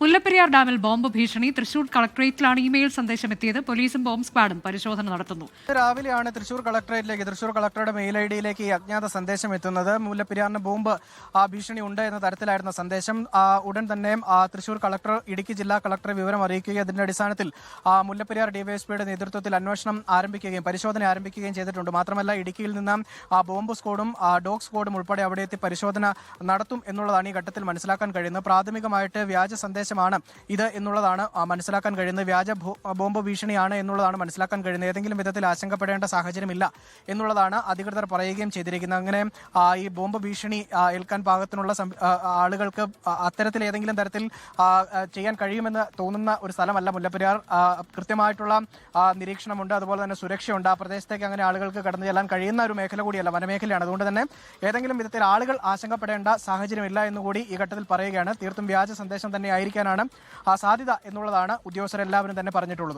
മുല്ലപ്പെരിയാർ ഡാമിൽ ബോംബ് ഭീഷണി. തൃശൂർ കളക്ടറേറ്റിലാണ് ഇമെയിൽ സന്ദേശം എത്തിയത് പോലീസും ബോംബ് സ്ക്വാഡും പരിശോധന നടത്തുന്നു. രാവിലെയാണ് തൃശൂർ കളക്ടറേറ്റിലേക്ക് തൃശൂർ കളക്ടറുടെ മെയിൽ ഐ ഡിയിലേക്ക് ഈ അജ്ഞാത സന്ദേശം എത്തുന്നത് മുല്ലപ്പെരിയാറിന് ബോംബ് ആ ഭീഷണി ഉണ്ട് എന്ന തരത്തിലായിരുന്ന സന്ദേശം. ഉടൻ തന്നെ തൃശൂർ കളക്ടർ ഇടുക്കി ജില്ലാ കളക്ടറെ വിവരം അറിയിക്കുകയും അതിന്റെ അടിസ്ഥാനത്തിൽ മുല്ലപ്പെരിയാർ ഡിവൈഎസ്പിയുടെ നേതൃത്വത്തിൽ അന്വേഷണം ആരംഭിക്കുകയും പരിശോധന ആരംഭിക്കുകയും ചെയ്തിട്ടുണ്ട്. മാത്രമല്ല ഇടുക്കിയിൽ നിന്ന് ബോംബ് സ്ക്വാഡും ഡോഗ് സ്ക്വാഡും ഉൾപ്പെടെ അവിടെ എത്തി പരിശോധന നടത്തും എന്നുള്ളതാണ് ഈ ഘട്ടത്തിൽ മനസ്സിലാക്കാൻ കഴിയുന്നത്. പ്രാഥമികമായിട്ട് വ്യാജ സന്ദേശമാണ് ഇത് എന്നുള്ളതാണ് മനസ്സിലാക്കാൻ കഴിയുന്നത് വ്യാജ ബോംബ് ഭീഷണിയാണ് എന്നുള്ളതാണ് മനസ്സിലാക്കാൻ കഴിയുന്നത് ഏതെങ്കിലും വിധത്തിൽ ആശങ്കപ്പെടേണ്ട സാഹചര്യമില്ല എന്നുള്ളതാണ് അധികൃതർ പറയുകയും ചെയ്തിരിക്കുന്നത്. അങ്ങനെ ഈ ബോംബ് ഭീഷണി ഏൽക്കാൻ പാകത്തിനുള്ള ആളുകൾക്ക് അത്തരത്തിൽ ഏതെങ്കിലും തരത്തിൽ ചെയ്യാൻ കഴിയുമെന്ന് തോന്നുന്ന ഒരു സ്ഥലമല്ല മുല്ലപ്പെരിയാർ. കൃത്യമായിട്ടുള്ള നിരീക്ഷണമുണ്ട്. അതുപോലെ തന്നെ സുരക്ഷയുണ്ട്. ആ പ്രദേശത്തേക്ക് അങ്ങനെ ആളുകൾക്ക് കടന്നു ചെല്ലാൻ കഴിയുന്ന ഒരു മേഖല കൂടിയല്ല വനമേഖലയാണ്. അതുകൊണ്ട് തന്നെ ഏതെങ്കിലും വിധത്തിൽ ആളുകൾ ആശങ്കപ്പെടേണ്ട സാഹചര്യമില്ല എന്നുകൂടി ഈ ഘട്ടത്തിൽ പറയുകയാണ്. തീർത്തും വ്യാജ സന്ദേശം തന്നെ ആയിരിക്കാനാണ് ആ സാധ്യത എന്നുള്ളതാണ് ഉദ്യോഗസ്ഥരെല്ലാവരും തന്നെ പറഞ്ഞിട്ടുള്ളത്.